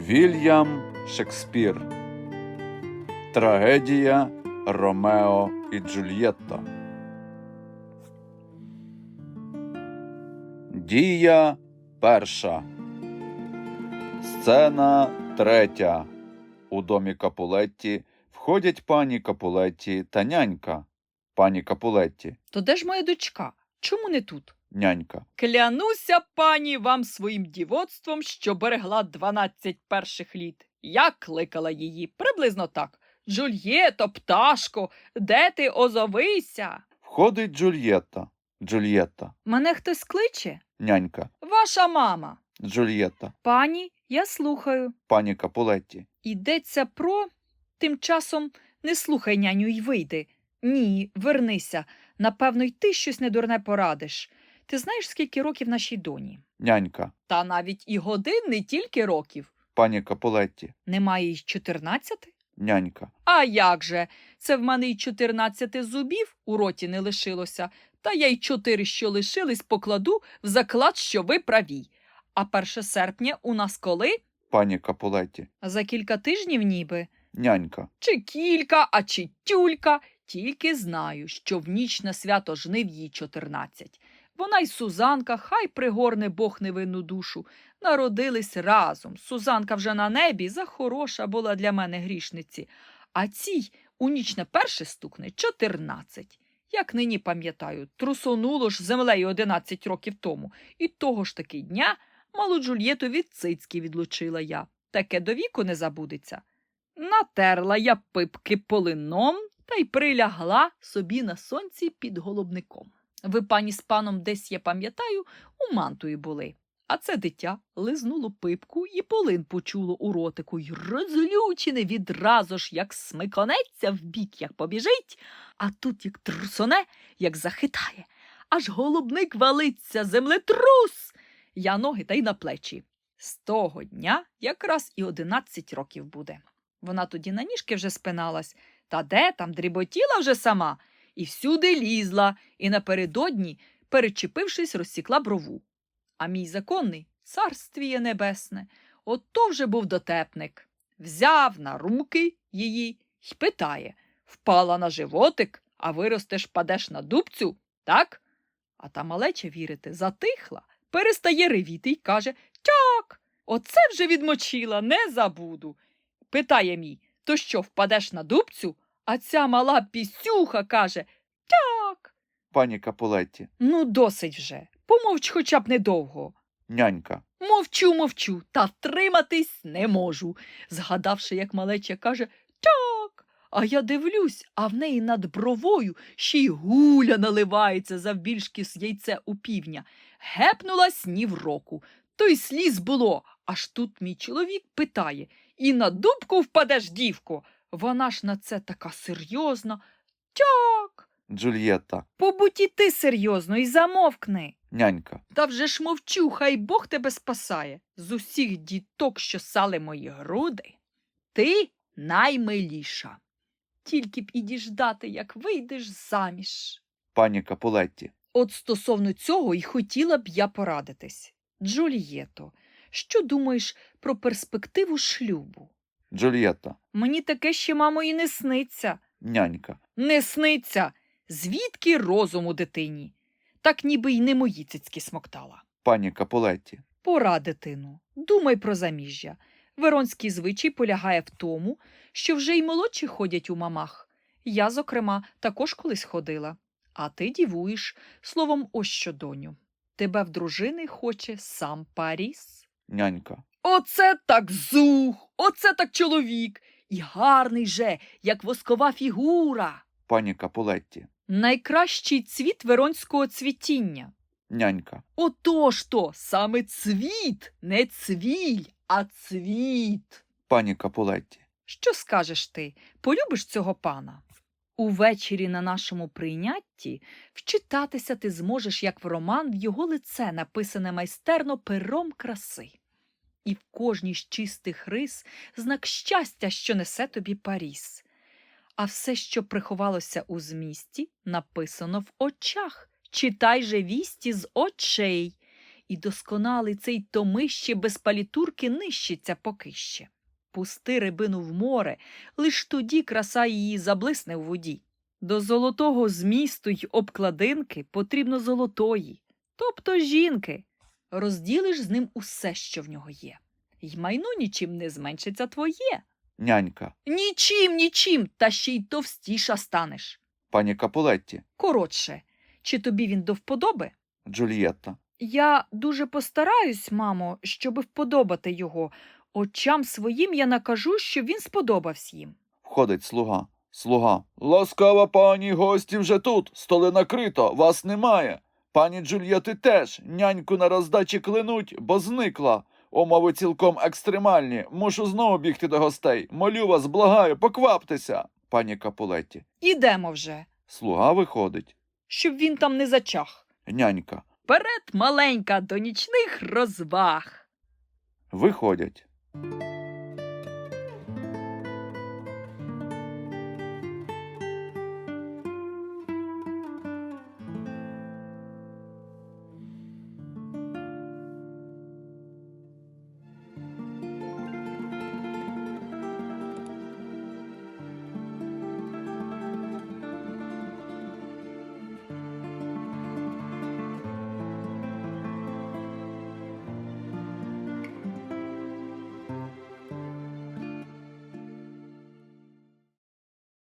Вільям Шекспір. Трагедія Ромео і Джульєтта. Дія перша. Сцена третя. У домі Капулетті входять пані Капулетті та нянька. Пані Капулетті, То де ж моя дочка? Чому не тут? Нянька. Клянуся пані вам своїм дівоцтвом, що берегла 12 перших літ. Я кликала її приблизно так. Джульєто, пташко, де ти озовися? Входить Джульєтта. Джульєтта. Мене хтось кличе? Нянька. Ваша мама. Джульєтта. Пані, я слухаю. Пані Капулетті. Йдеться про. Тим часом не слухай няню й вийди. Ні, вернися. Напевно, й ти щось недурне порадиш. Ти знаєш, скільки років нашій доні? Нянька. Та навіть і годин не тільки років. Пані Капулетті. Немає й чотирнадцяти? Нянька. А як же? Це в мене й чотирнадцяти зубів у роті не лишилося, та я й чотири, що лишились, покладу в заклад, що ви праві. А 1 серпня у нас коли? Пані Капулетті. За кілька тижнів ніби. Нянька. Чи кілька, а чи тюлька. Тільки знаю, що в ніч на свято жнив їй чотирнадцять. Вона й Сузанка, хай пригорне Бог невинну душу, народились разом. Сузанка вже на небі, захороша була для мене грішниці. А цій у ніч на перше стукне чотирнадцять. Як нині пам'ятаю, трусонуло ж землею одинадцять років тому, і того ж таки дня малу Джульєту від цицьки відлучила я. Таке до віку не забудеться. Натерла я пипки полином та й прилягла собі на сонці під голубником. Ви, пані з паном, десь, я пам'ятаю, у мантуї були. А це дитя лизнуло пипку і полин почуло у ротику, й розлючене відразу ж, як смиконеться в бік, як побіжить, а тут як трусоне, як захитає. Аж голубник валиться, землетрус. Я ноги та й на плечі. З того дня якраз і одинадцять років буде. Вона тоді на ніжки вже спиналась, та де там дріботіла вже сама, і всюди лізла, і напередодні, перечепившись, розсікла брову. А мій законний царствіє небесне, ото вже був дотепник. Взяв на руки її й питає впала на животик, а виростеш падеш на дубцю, так? А та малеча, вірите, затихла, перестає ревіти й каже Тяк, оце вже відмочила, не забуду. Питає мій, то що, впадеш на дубцю? А ця мала пісюха каже Тяк. Пані Капулетті. Ну, досить вже. Помовч хоча б недовго. Нянька. Мовчу, мовчу, та втриматись не можу. Згадавши, як малеча каже Так. А я дивлюсь, а в неї над бровою ще й гуля наливається завбільшки з яйце у півня. Гепнулась ні в року. То й сліз було. Аж тут мій чоловік питає І на дубку впадеш, дівко. Вона ж на це така серйозна. Тяк. Джульєтта. Побудь і ти серйозно і замовкни. Нянька. Та вже ж мовчу, хай Бог тебе спасає. З усіх діток, що сали мої груди, ти наймиліша. Тільки б і діждати, як вийдеш заміж. Пані Капулетті. От стосовно цього й хотіла б я порадитись. Джульєто, що думаєш про перспективу шлюбу? Джульєтта. Мені таке ще, мамо, і не сниться. Нянька. Не сниться. Звідки розуму дитині? Так ніби й не мої цицьки смоктала. Пані Капулетті. Пора, дитину, думай про заміжжя. Веронський звичай полягає в тому, що вже й молодші ходять у мамах. Я, зокрема, також колись ходила. А ти дівуєш, словом, ось що, доню. Тебе в дружини хоче сам Паріс. Нянька. Оце так зух, оце так чоловік. І гарний же, як воскова фігура. Пані Капулетті. Найкращий цвіт веронського цвітіння. Нянька. Отож то саме цвіт, не цвіль, а цвіт. Пані Капулетті. Що скажеш ти? Полюбиш цього пана? Увечері на нашому прийнятті вчитатися ти зможеш, як в роман, в його лице написане майстерно пером краси. І в кожній з чистих рис знак щастя, що несе тобі Паріс. А все, що приховалося у змісті, написано в очах. Читай же вісті з очей. і досконалий цей томище без палітурки нищиться поки ще. Пусти рибину в море, лиш тоді краса її заблисне в воді. До золотого змісту й обкладинки потрібно золотої, тобто жінки. Розділиш з ним усе, що в нього є. Й майно нічим не зменшиться твоє. Нянька. Нічим, нічим, та ще й товстіша станеш. Пані Капулетті. Коротше, чи тобі він до вподоби? Джульєтта. Я дуже постараюсь, мамо, щоби вподобати його. Очам своїм я накажу, що він сподобався їм. Входить слуга. Слуга. Ласкава пані, гості вже тут. Столи накрито, вас немає. Пані Джульєти теж. Няньку на роздачі клинуть, бо зникла. Умови цілком екстремальні. Мушу знову бігти до гостей. Молю вас, благаю, покваптеся. Пані Капулетті. Ідемо вже, Слуга виходить. щоб він там не зачах. Нянька. Вперед, маленька, до нічних розваг. Виходять.